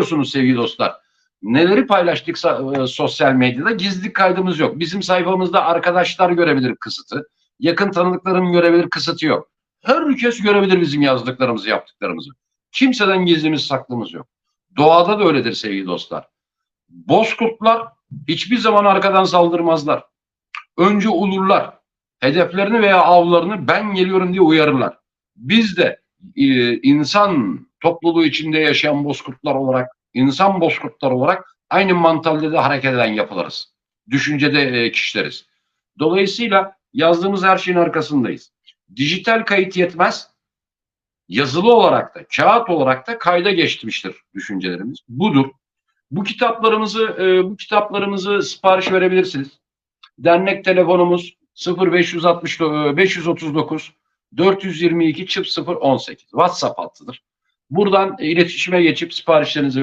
bakıyorsunuz sevgili dostlar. Neleri paylaştık e, sosyal medyada? Gizli kaydımız yok. Bizim sayfamızda arkadaşlar görebilir kısıtı. Yakın tanıdıklarım görebilir kısıtı yok. Herkes görebilir bizim yazdıklarımızı, yaptıklarımızı. Kimseden gizlimiz saklımız yok. Doğada da öyledir sevgili dostlar. Bozkurtlar hiçbir zaman arkadan saldırmazlar. Önce ulurlar. Hedeflerini veya avlarını ben geliyorum diye uyarırlar. Biz de e, insan topluluğu içinde yaşayan bozkurtlar olarak, insan bozkurtlar olarak aynı mantalitede hareket eden yapılarız. Düşüncede e, kişileriz. Dolayısıyla yazdığımız her şeyin arkasındayız. Dijital kayıt yetmez. Yazılı olarak da, kağıt olarak da kayda geçmiştir düşüncelerimiz. Budur. Bu kitaplarımızı e, bu kitaplarımızı sipariş verebilirsiniz. Dernek telefonumuz 0560 e, 539 422 0018 WhatsApp hattıdır. Buradan iletişime geçip siparişlerinizi